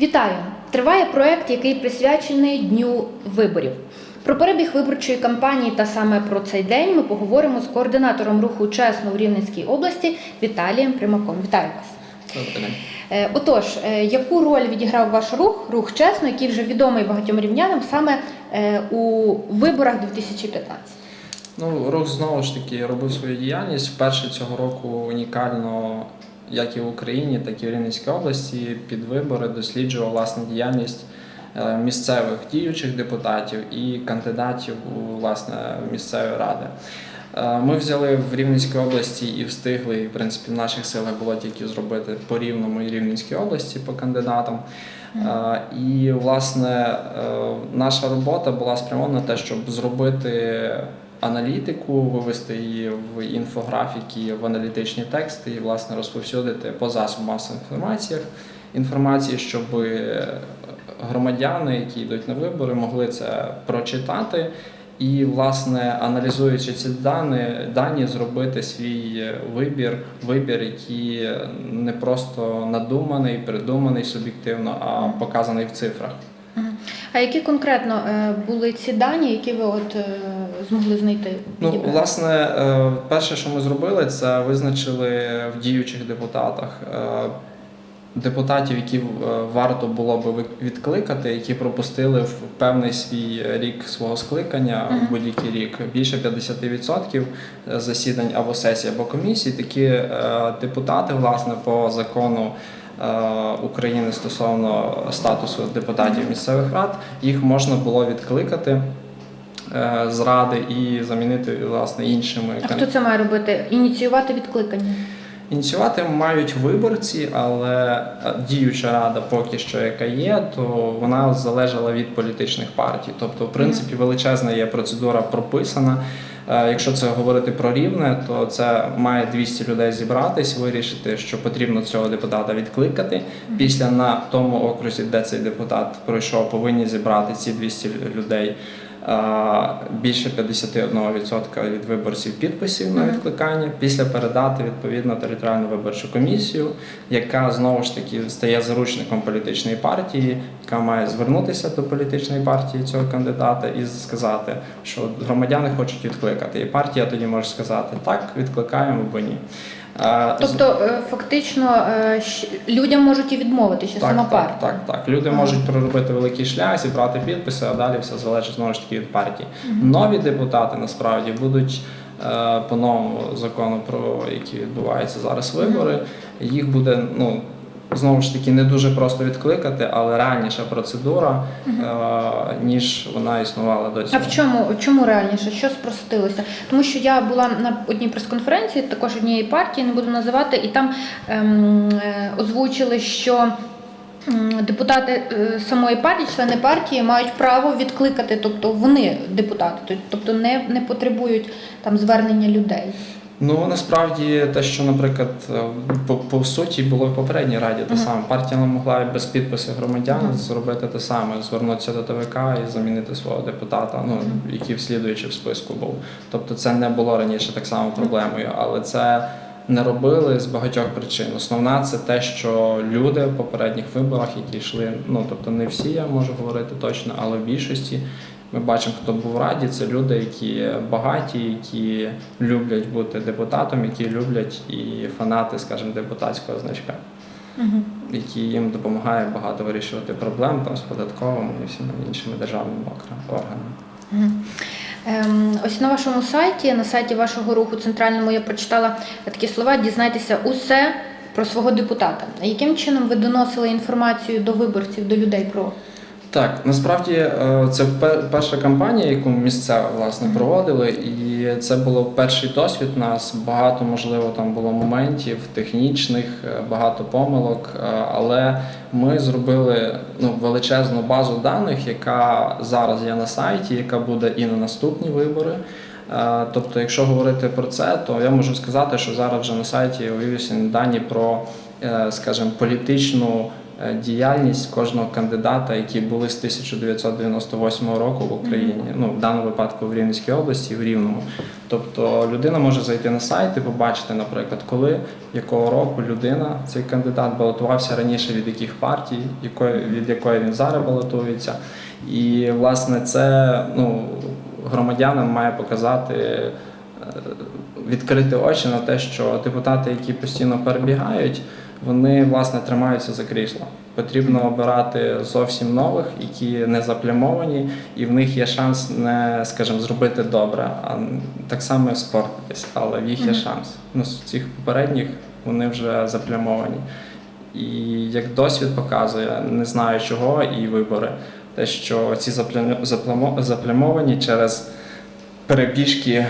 Вітаю! Триває проект, який присвячений Дню виборів. Про перебіг виборчої кампанії та саме про цей день ми поговоримо з координатором руху чесно в Рівненській області Віталієм Примаком. Вітаю вас! Е, Отож, е, яку роль відіграв ваш рух, рух чесно, який вже відомий багатьом рівнянам саме е, у виборах 2015? Ну, рух знову ж таки робив свою діяльність. Вперше цього року унікально, як і в Україні, так і в Рівненській області, під вибори досліджував власне діяльність е, місцевих діючих депутатів і кандидатів у власне місцеві ради. Е, Ми взяли в Рівненській області і встигли, і в принципі в наших силах було тільки зробити по рівному і Рівненській області по кандидатам. Е, І власне наша робота була спрямована на те, щоб зробити аналітику, вивести її в інфографіки, в аналітичні тексти і власне розповсюдити по засобам масових інформації, інформації, щоб громадяни, які йдуть на вибори, могли це прочитати. І, власне, аналізуючи ці дані, дані, зробити свій вибір, вибір, який не просто надуманий, придуманий суб'єктивно, а показаний в цифрах. А які конкретно е, були ці дані, які ви от е, змогли знайти? Ну, власне, е, перше, що ми зробили, це визначили в діючих депутатах е, депутатів, які е, варто було би відкликати, які пропустили в певний свій рік свого скликання в будь-який рік більше 50% засідань або сесій, або комісій. Такі депутати, власне, по закону. України стосовно статусу депутатів місцевих рад їх можна було відкликати е, з ради і замінити власне іншими А хто це має робити? Ініціювати відкликання? Ініціювати мають виборці, але е, діюча рада, поки що яка є, то вона залежала від політичних партій. Тобто, в принципі, величезна є процедура прописана. Е, Якщо це говорити про рівне, то це має 200 людей зібратись, вирішити, що потрібно цього депутата відкликати. Після на тому окрузі, де цей депутат пройшов, повинні зібрати ці 200 людей. Більше 51% від виборців підписів на відкликання, після передати відповідно територіальну виборчу комісію, яка знову ж таки стає заручником політичної партії, яка має звернутися до політичної партії цього кандидата і сказати, що громадяни хочуть відкликати. І партія тоді може сказати так, відкликаємо або ні. Тобто, е, фактично, е, людям можуть і відмовити так, сама партія. так, так, так. Люди Ага. можуть проробити великий шлях, зібрати підписи, а далі все залежить знову ж таки від партії. Ага. Нові депутати насправді будуть е, по новому закону, про які відбуваються зараз вибори. Їх буде ну. Знову ж таки, не дуже просто відкликати, але реальніша процедура, е, ніж вона існувала до А цього. в чому чому реальніше? Що спростилося? Тому що я була на одній прес-конференції, також однієї партії, не буду називати, і там ем, е, озвучили, що м, депутати е, самої партії, члени партії, мають право відкликати, тобто вони депутати, тобто не, не потребують там звернення людей. Ну насправді те, що, наприклад, е, по, по суті було в попередній раді те саме. Партія не могла без підпису громадян зробити те саме, звернутися до ТВК і замінити свого депутата, ну Мгм. який вслідуючи в списку був. Тобто це не було раніше так само проблемою, але це не робили з багатьох причин. Основна це те, що люди в попередніх виборах, які йшли, ну тобто не всі, я можу говорити точно, але в більшості. Ми бачимо, хто був в раді, це люди, які багаті, які люблять бути депутатом, які люблять і фанати, скажімо, депутатського значка, Угу. які їм допомагає багато вирішувати проблем там з податковими і всіма іншими державними органами. Ем, ось на вашому сайті, на сайті вашого руху центральному, я прочитала такі слова: дізнайтеся усе про свого депутата. Яким чином ви доносили інформацію до виборців, до людей про Так, насправді е, це пер- перша кампанія, яку місцево власне проводили, і це було перший досвід. У нас багато можливо там було моментів технічних, е, багато помилок. е, Але ми зробили ну величезну базу даних, яка зараз є на сайті, яка буде і на наступні вибори. Тобто, якщо говорити про це, то я можу сказати, що зараз вже на сайті вивішені дані про, скажімо, політичну діяльність кожного кандидата, які були з 1998 року в Україні, ну в даному випадку в Рівненській області, в Рівному. Тобто людина може зайти на сайт і побачити, наприклад, коли якого року людина, цей кандидат балотувався раніше від яких партій, якої від якої він зараз балотується. І власне це ну, громадянам має показати. е, Відкрити очі на те, що депутати, які постійно перебігають, вони власне тримаються за крісло. Потрібно обирати зовсім нових, які не заплямовані, і в них є шанс не, скажімо, зробити добре, а так само спортитись, але в їх є шанс. Ну, з цих попередніх вони вже заплямовані. І як досвід показує, не знаю чого, і вибори, те, що ці запля- заплямовані через перебіжки е,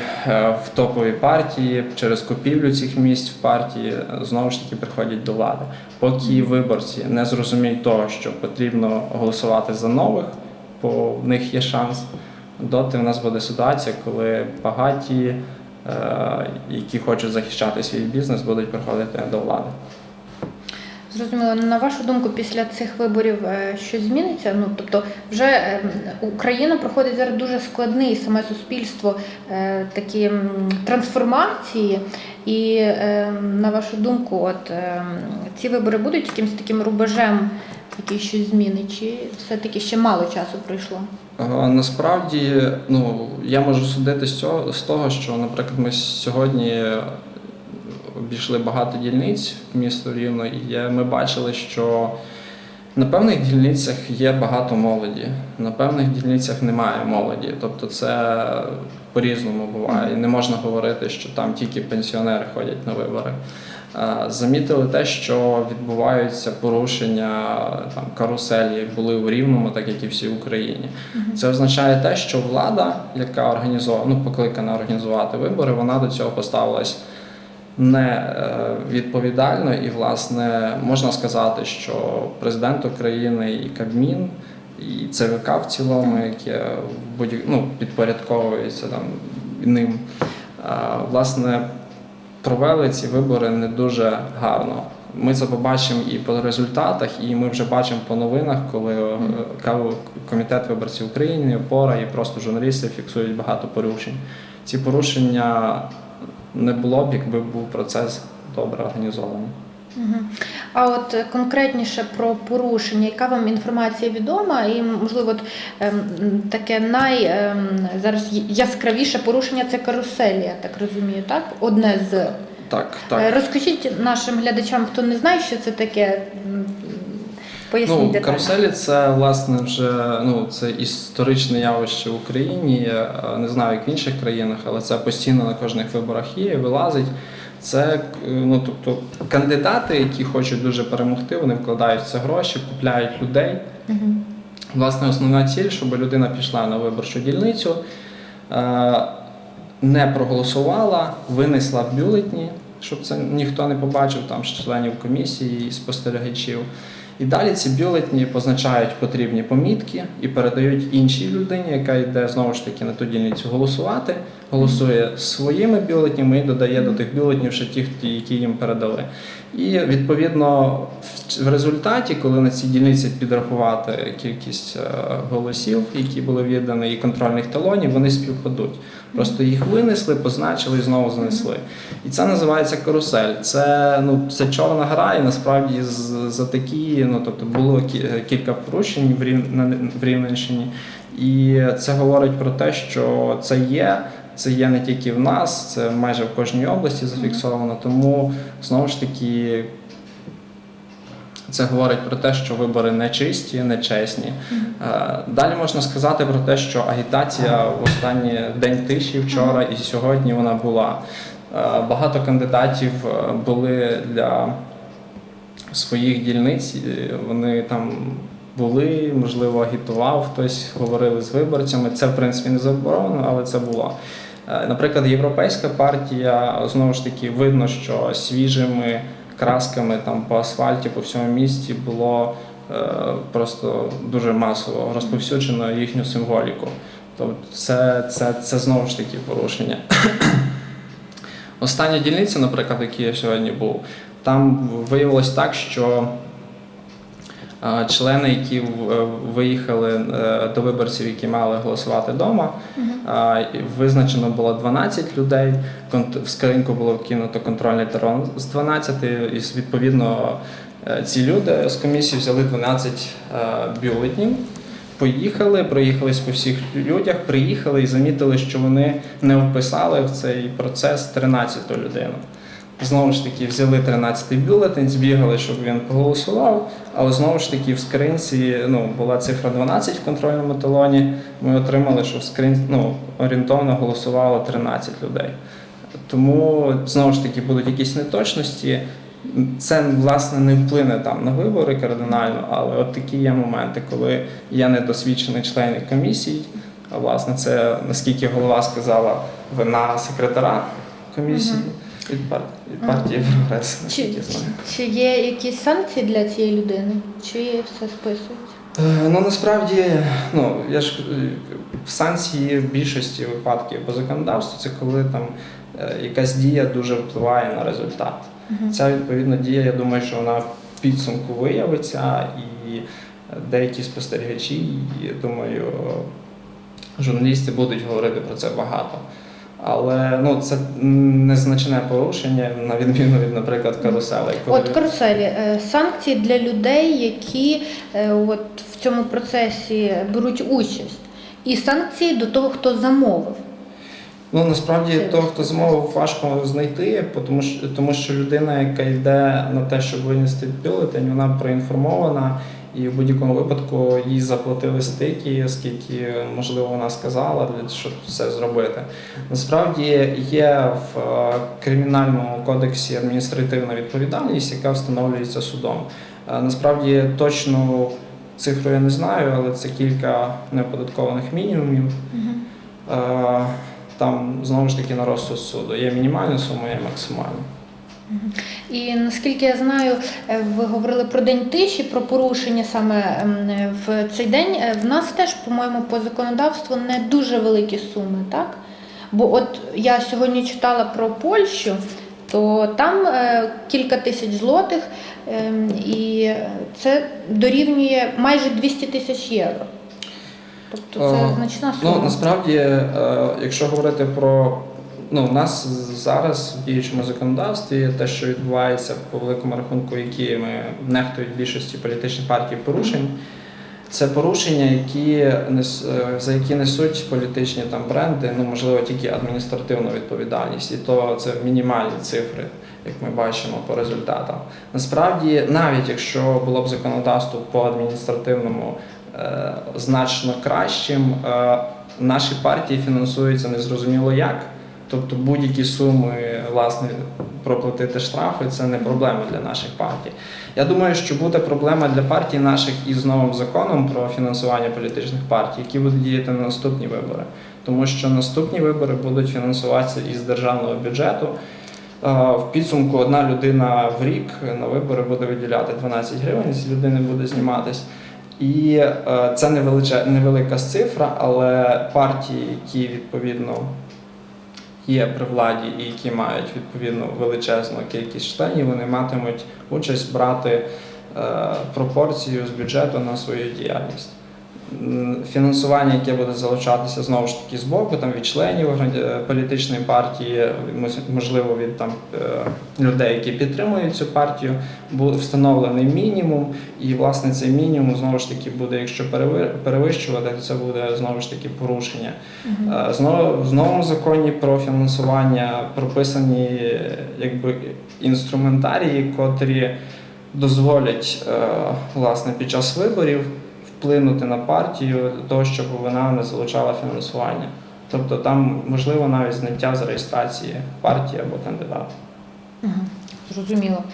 в топові партії, через купівлю цих місць в партії знову ж таки приходять до влади. Поки виборці не зрозуміють того, що потрібно голосувати за нових, бо в них є шанс. Доти в нас буде ситуація, коли багаті, е, які хочуть захищати свій бізнес, будуть приходити до влади. Зрозуміло. Ну, На вашу думку, після цих виборів е, щось зміниться? Ну тобто, вже е, Україна проходить зараз дуже складний саме суспільство е, такі трансформації. І на вашу думку, от ці вибори будуть якимось таким рубежем, який щось змінить, чи все-таки ще мало часу пройшло? Насправді, ну я можу судити з цього з того, що, наприклад, ми сьогодні обійшли багато дільниць в місто Рівно, і ми бачили, що на певних дільницях є багато молоді, на певних дільницях немає молоді. Тобто це по-різному буває. І не можна говорити, що там тільки пенсіонери ходять на вибори. Замітили те, що відбуваються порушення там каруселі, як були в Рівному, так як і всій Україні. Це означає те, що влада, яка організована, ну покликана організувати вибори, вона до цього поставилась не е, відповідально, і власне можна сказати, що президент України і Кабмін, і ЦВК в цілому, яке ну, підпорядковується там ним, е, власне провели ці вибори не дуже гарно. Ми це побачимо і по результатах, і ми вже бачимо по новинах, коли е, комітет виборців України, опора і просто журналісти фіксують багато порушень. Ці порушення не було б, якби був процес добре організований. А от е, конкретніше про порушення, яка вам інформація відома, і можливо, от, ем, таке най ем, зараз яскравіше порушення це каруселі, я так розумію, так? Одне з Так, Е, так. розкажіть нашим глядачам, хто не знає, що це таке. Поясніть Ну, каруселі це власне вже ну це історичне явище в Україні. е, Не знаю, як в інших країнах, але це постійно на кожних виборах є, вилазить. Це е, ну тобто кандидати, які хочуть дуже перемогти, вони вкладають це гроші, купляють людей. Мгм. Власне, основна ціль, щоб людина пішла на виборчу дільницю, е, не проголосувала, винесла в бюлетні, щоб це ніхто не побачив там членів комісії і спостерігачів. І далі ці бюлетні позначають потрібні помітки і передають іншій людині, яка йде знову ж таки на ту дільницю голосувати, голосує своїми бюлетнями і додає до тих бюлетнів ще ті, які їм передали. І відповідно в- результаті, коли на цій дільниці підрахувати кількість е, голосів, які були віддані, і контрольних талонів, вони співпадуть. Просто їх винесли, позначили і знову занесли. І це називається карусель. Це ну це чорна гра, і насправді за такі, ну тобто було кі- кілька порушень в Рівненщині. І це говорить про те, що це є. Це є не тільки в нас, це майже в кожній області зафіксовано. Тому знову ж таки це говорить про те, що вибори не чисті, не чесні. Е, Далі можна сказати про те, що агітація в останній день тиші вчора і сьогодні вона була. Е, Багато кандидатів е, були для своїх дільниць, вони там були, можливо, агітував хтось, говорили з виборцями. Це в принципі не заборонено, але це було. Е, Наприклад, європейська партія знову ж таки видно, що свіжими красками там по асфальті по всьому місті було е, просто дуже масово розповсюджено їхню символіку. Тобто це, це, це знову ж таки порушення. Остання дільниця, наприклад, в я сьогодні був, там виявилось так, що Члени, які е, виїхали е, до виборців, які мали голосувати вдома, е, визначено було 12 людей. В скриньку було вкинуто контрольний талон з 12, і відповідно е, ці люди з комісії взяли 12 е, бюлетнів. Поїхали, проїхались по всіх людях, приїхали і замітили, що вони не вписали в цей процес 13 людину. Знову ж таки, взяли 13-й бюлетень, збігали, щоб він проголосував. Але знову ж таки в скринці ну, була цифра 12 в контрольному талоні. Ми отримали, що в скринці ну, орієнтовно голосувало 13 людей. Тому знову ж таки будуть якісь неточності. Це власне не вплине там на вибори кардинально, але от такі є моменти, коли є недосвідчений член комісії. А власне, це наскільки голова сказала, вина секретара комісії від, пар... партії прогрес. Чи, чи є якісь санкції для цієї людини? Чи все списується? Е, Ну насправді, ну я ж е, санкції в більшості випадків по законодавству це коли там е, якась дія дуже впливає на результат. Ця відповідна дія, я думаю, що вона в підсумку виявиться, і деякі спостерігачі, думаю, журналісти будуть говорити про це багато. Але ну це незначне порушення, на відміну від, наприклад, карусели. коли- От каруселі, е, санкції для людей, які е, от в цьому процесі беруть участь, і санкції до того, хто замовив. Ну насправді Це того, хто замовив, важко знайти, тому що, тому що людина, яка йде на те, щоб винести бюлетень, вона проінформована, і в будь-якому випадку їй заплатили стики, скільки можливо вона сказала, для щоб це зробити. Насправді є в е, кримінальному кодексі адміністративна відповідальність, яка встановлюється судом. Е, Насправді точну цифру я не знаю, але це кілька неоподаткованих мінімумів. Е, Там знову ж таки на розсуд суду. Є мінімальна сума, є максимальна. І наскільки я знаю, е, ви говорили про день тиші, про порушення саме в цей день. Е, В нас теж, по-моєму, по законодавству не дуже великі суми, так? Бо от я сьогодні читала про Польщу, то там е, кілька тисяч злотих, ем, і це дорівнює майже 200 тисяч євро. Тобто це значна сума. Ну насправді, якщо говорити про ну, у нас зараз в діючому законодавстві те, що відбувається по великому рахунку, які ми нехтують більшості політичних партій порушень. Це порушення, які е, за які несуть політичні там бренди, ну можливо тільки адміністративну відповідальність, і то це мінімальні цифри, як ми бачимо по результатам. Насправді, навіть якщо було б законодавство по адміністративному е, значно кращим, е, наші партії фінансуються незрозуміло як. Тобто будь-які суми, власне, проплатити штрафи це не проблема для наших партій. Я думаю, що буде проблема для партій наших із новим законом про фінансування політичних партій, які будуть діяти на наступні вибори. Тому що наступні вибори будуть фінансуватися із державного бюджету. В підсумку одна людина в рік на вибори буде виділяти 12 гривень, з людини буде зніматись. І е, це невеличе, невелика цифра, але партії, які відповідно є при владі і які мають відповідно величезну кількість членів, вони матимуть участь брати е, пропорцію з бюджету на свою діяльність. Фінансування, яке буде залучатися знову ж таки з боку, там від членів політичної партії, можливо, від там е, людей, які підтримують цю партію, буде встановлений мінімум, і власне цей мінімум знову ж таки буде, якщо перевищувати, то це буде знову ж таки порушення. Е, Знову в новому законі про фінансування прописані е, якби інструментарії, котрі дозволять е, власне під час виборів вплинути на партію того, щоб вона не залучала фінансування. Тобто там можливо навіть зняття з реєстрації партії або кандидата. Зрозуміло.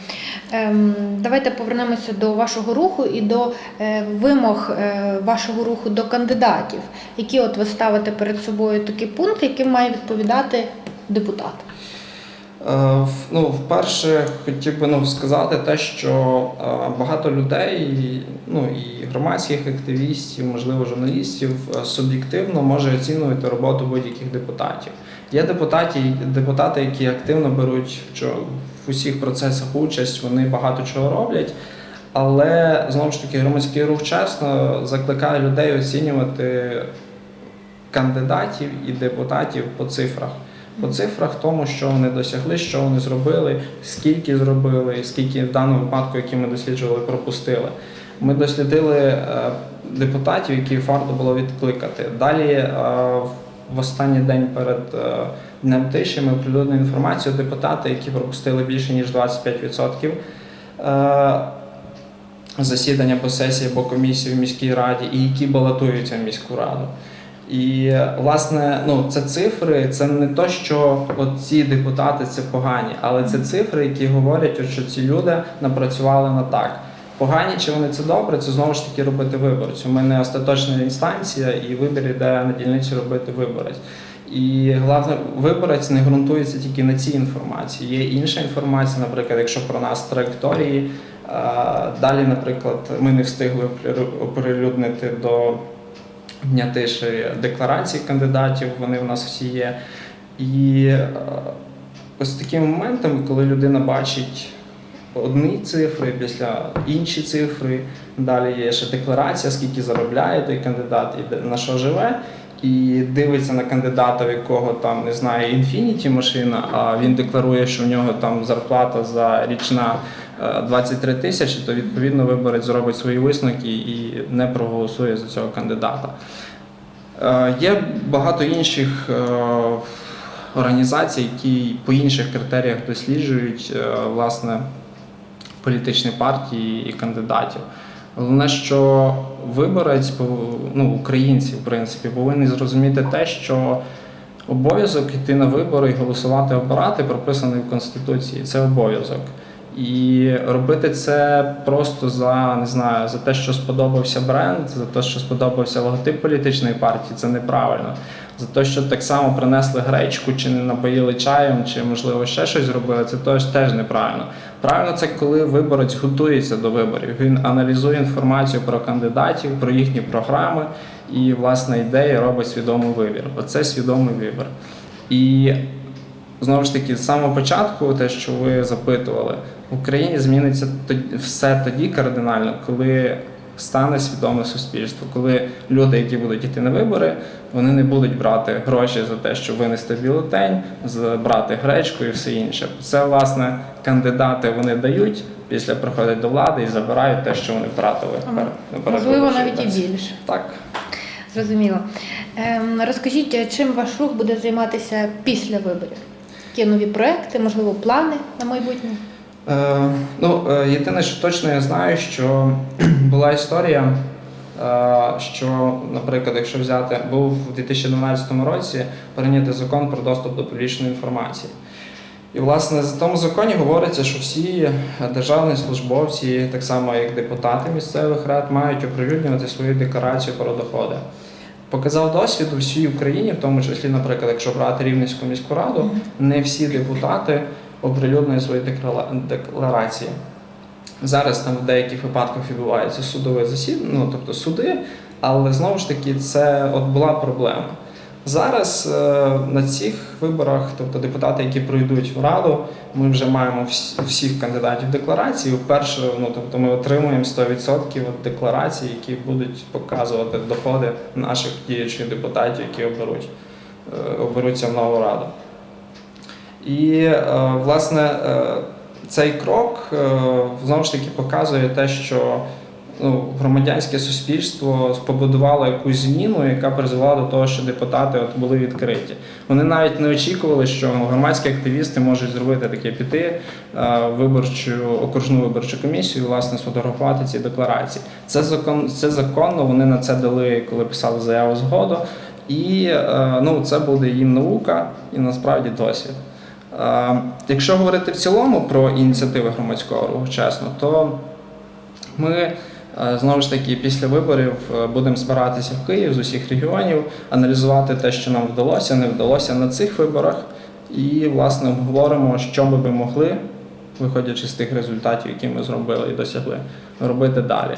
Ем, давайте повернемося до вашого руху і до е, вимог е, вашого руху до кандидатів. Які от ви ставите перед собою такі пункти, яким має відповідати депутат? Е, Ну, вперше хотів би ну, сказати те, що е, багато людей, ну і громадських активістів, можливо, журналістів, е, суб'єктивно може оцінювати роботу будь-яких депутатів. Є депутати, депутати, які активно беруть в усіх процесах участь, вони багато чого роблять. Але знову ж таки, громадський рух чесно закликає людей оцінювати кандидатів і депутатів по цифрах. По цифрах тому, що вони досягли, що вони зробили, скільки зробили, скільки в даному випадку, які ми досліджували, пропустили. Ми дослідили е, депутатів, які варто було відкликати. Далі е, в останній день перед е, днем тиші ми оприлюднили інформацію депутати, які пропустили більше ніж 25% е, засідання або сесії або комісії в міській раді, і які балотуються в міську раду. І власне, ну це цифри, це не то, що от ці депутати це погані, але це цифри, які говорять, що ці люди напрацювали на так. Погані чи вони це добре, це знову ж таки робити виборцю. Ми не остаточна інстанція, і вибір йде на дільницю робити виборець. І головне, виборець не ґрунтується тільки на цій інформації. Є інша інформація, наприклад, якщо про нас траєкторії. Далі, наприклад, ми не встигли оприлю- оприлюднити до дня тиші декларації кандидатів, вони в нас всі є. І е, ось такими моментами, коли людина бачить одні цифри, після інші цифри, далі є ще декларація, скільки заробляє той кандидат і на що живе. І дивиться на кандидата, в якого там не знаю, інфініті машина, а він декларує, що в нього там зарплата за річна 23 тисячі, то відповідно виборець зробить свої висновки і не проголосує за цього кандидата. Е, Є багато інших е, організацій, які по інших критеріях досліджують е, власне політичні партії і кандидатів. Головне, що виборець, ну, українці, в принципі, повинні зрозуміти те, що обов'язок йти на вибори і голосувати обирати прописаний в Конституції. Це обов'язок. І робити це просто за не знаю, за те, що сподобався бренд, за те, що сподобався логотип політичної партії, це неправильно. За те, що так само принесли гречку, чи не напоїли чаєм, чи можливо ще щось зробили, це теж теж неправильно. Правильно, це коли виборець готується до виборів. Він аналізує інформацію про кандидатів, про їхні програми і, власне, ідеї робить свідомий вибір. Оце свідомий вибір. І знову ж таки, з самого початку, те, що ви запитували, в Україні зміниться все тоді кардинально, коли стане свідоме суспільство, коли люди, які будуть йти на вибори, вони не будуть брати гроші за те, щоб винести бюлетень, брати гречку і все інше. Це власне кандидати вони дають. Після приходять до влади і забирають те, що вони втратили. Ага. Можливо, навіть і більше. Так. Зрозуміло. Ем, розкажіть, чим ваш рух буде займатися після виборів? Які нові проекти, можливо, плани на майбутнє? Е, ну, е, єдине, що точно я знаю, що була історія, е, що, наприклад, якщо взяти, був у 2012 році прийнятий закон про доступ до публічної інформації. І, власне, в тому законі говориться, що всі державні службовці, так само як депутати місцевих рад, мають оприлюднювати свою декларацію про доходи. Показав досвід у всій Україні, в тому числі, наприклад, якщо брати Рівненську міську раду, не всі депутати оприлюднюють свої декларації. Зараз там в деяких випадках відбувається судове засідання, ну тобто суди, але знову ж таки це от була проблема. Зараз е, на цих виборах, тобто депутати, які пройдуть в раду, ми вже маємо всіх кандидатів декларації. Вперше, ну тобто ми отримуємо 100% от декларацій, які будуть показувати доходи наших діючих депутатів, які оберуть, е, оберуться в нову раду. І е, власне е, цей крок е, знову ж таки показує те, що ну, громадянське суспільство побудувало якусь зміну, яка призвела до того, що депутати от були відкриті. Вони навіть не очікували, що громадські активісти можуть зробити таке піти виборчу окружну виборчу комісію, власне, сфотографувати ці декларації. Це закон, це законно. Вони на це дали, коли писали заяву згоду. І ну, це буде їм наука і насправді досвід. Якщо говорити в цілому про ініціативи громадського руху, чесно, то ми е, знову ж таки після виборів е, будемо збиратися в Київ з усіх регіонів, аналізувати те, що нам вдалося, не вдалося на цих виборах, і власне обговоримо, що би ми могли, виходячи з тих результатів, які ми зробили і досягли, робити далі.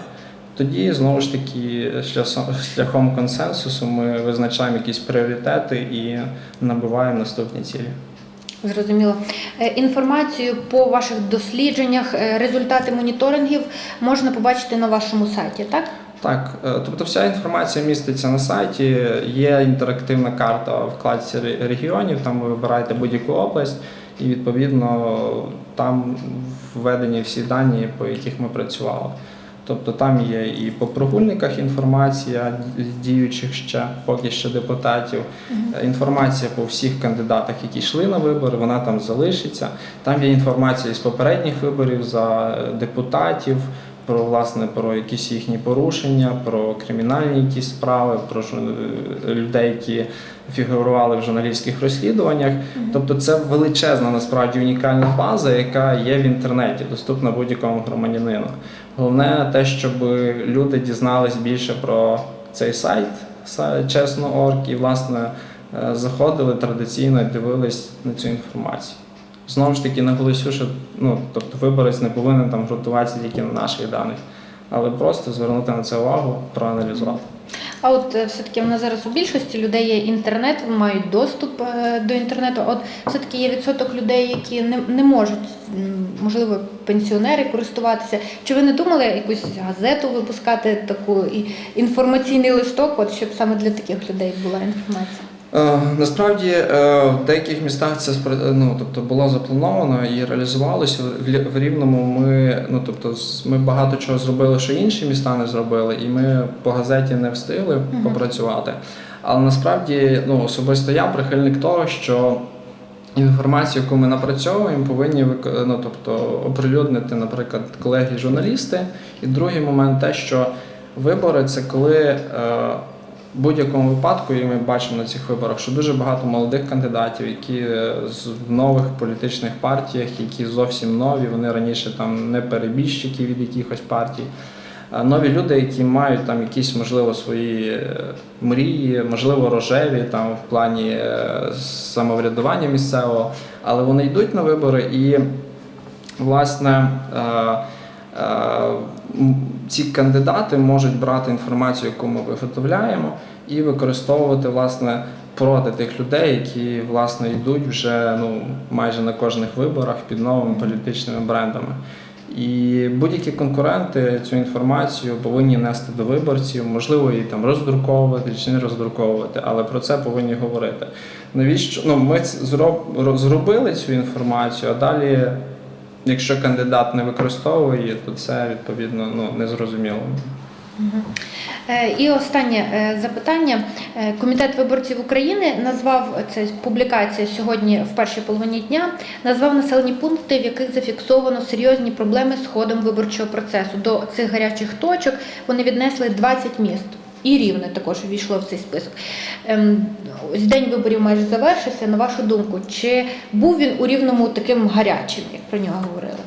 Тоді знову ж таки шляхом консенсусу ми визначаємо якісь пріоритети і набиваємо наступні цілі. Зрозуміло. Е, Інформацію по ваших дослідженнях, е, результати моніторингів можна побачити на вашому сайті, так? Так, е, тобто вся інформація міститься на сайті, є інтерактивна карта в вкладці регіонів, там ви вибираєте будь-яку область, і відповідно там введені всі дані, по яких ми працювали. Тобто там є і по прогульниках інформація діючих ще поки що депутатів, інформація по всіх кандидатах, які йшли на вибори, вона там залишиться. Там є інформація з попередніх виборів за депутатів, про власне про якісь їхні порушення, про кримінальні якісь справи, про е, людей, які фігурували в журналістських розслідуваннях. Тобто це величезна насправді унікальна база, яка є в інтернеті, доступна будь-якому громадянину. Головне те, щоб люди дізнались більше про цей сайт са- чесно.орг і власне е, заходили традиційно і дивились на цю інформацію. Знову ж таки, наголосю, що ну, тобто виборець не повинен там ґрунтуватися тільки на наших даних, але просто звернути на це увагу, проаналізувати. А от е, все-таки в нас зараз у більшості людей є інтернет, мають доступ е, до інтернету. От все-таки є відсоток людей, які не, не можуть, можливо, пенсіонери користуватися. Чи ви не думали якусь газету випускати таку і інформаційний листок, от щоб саме для таких людей була інформація? Е, Насправді е, в деяких містах це спри- ну, тобто було заплановано і реалізувалося. В Рівному ми, ну, тобто, ми багато чого зробили, що інші міста не зробили, і ми по газеті не встигли попрацювати. Але насправді ну, особисто я прихильник того, що інформацію, яку ми напрацьовуємо, повинні ну, тобто, оприлюднити, наприклад, колеги-журналісти. І другий момент те, що вибори це коли. Будь-якому випадку, і ми бачимо на цих виборах, що дуже багато молодих кандидатів, які е, з нових політичних партіях, які зовсім нові, вони раніше там не перебіжчики від якихось партій. Нові люди, які мають там якісь, можливо, свої е, мрії, можливо, рожеві там в плані е, самоврядування місцевого, але вони йдуть на вибори і, власне, ці кандидати можуть брати інформацію, яку ми виготовляємо, і використовувати власне проти тих людей, які власне йдуть вже ну майже на кожних виборах під новими політичними брендами. І будь-які конкуренти цю інформацію повинні нести до виборців, можливо, її там роздруковувати чи не роздруковувати, але про це повинні говорити. Навіщо ну ми зробили цю інформацію, а далі, якщо кандидат не використовує, то це відповідно ну незрозуміло. Е, І останнє е, запитання. Е, Комітет виборців України назвав це публікація сьогодні в першій половині дня. Назвав населені пункти, в яких зафіксовано серйозні проблеми з ходом виборчого процесу. До цих гарячих точок вони віднесли 20 міст. І рівне також увійшло в цей список. Ем, Ось день виборів майже завершився. На вашу думку, чи був він у рівному таким гарячим, як про нього говорили?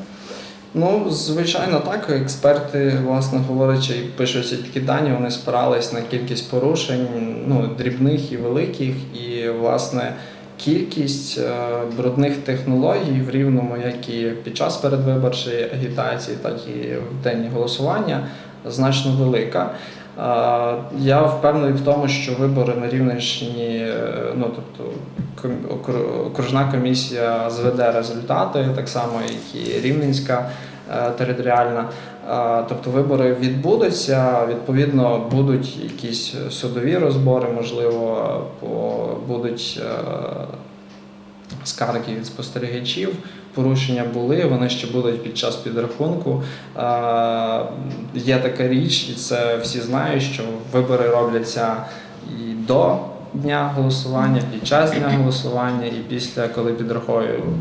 Ну, звичайно, так. Експерти, власне говорячи, і пишуться такі дані, вони спирались на кількість порушень, ну, дрібних і великих, і, власне, кількість е, брудних технологій в рівному, як і під час передвиборчої агітації, так і в день голосування, значно велика. Я впевнений в тому, що вибори на Рівненщині, е, ну тобто окружна комісія зведе результати, так само як і Рівненська е, територіальна. Тобто вибори відбудуться, відповідно, будуть якісь судові розбори, можливо, будуть е, скарги від спостерігачів. Порушення були, вони ще будуть під час підрахунку. Є така річ, і це всі знають, що вибори робляться і до дня голосування, під час дня голосування, і після, коли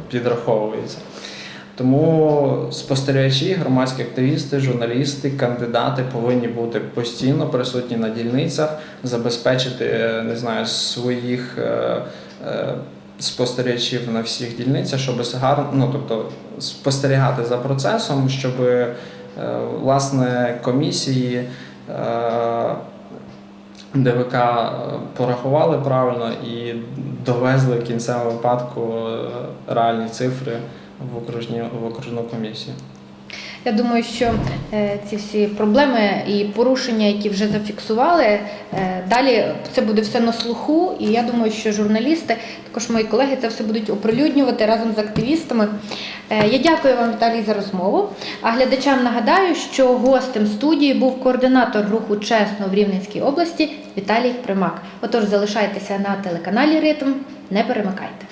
підраховується. Тому спостерігачі, громадські активісти, журналісти, кандидати повинні бути постійно присутні на дільницях, забезпечити е, не знаю, своїх е, е, спостерігачів на всіх дільницях, щоб гарно, ну тобто спостерігати за процесом, щоб е, власне комісії. е, ДВК порахували правильно і довезли в кінцевому випадку е, реальні цифри в окружні в окружну комісію. Я думаю, що е, ці всі проблеми і порушення, які вже зафіксували, е, далі це буде все на слуху. І я думаю, що журналісти, також мої колеги, це все будуть оприлюднювати разом з активістами. Е, Я дякую вам, Віталій, за розмову. А глядачам нагадаю, що гостем студії був координатор руху чесно в Рівненській області Віталій Примак. Отож, залишайтеся на телеканалі Ритм, не перемикайте.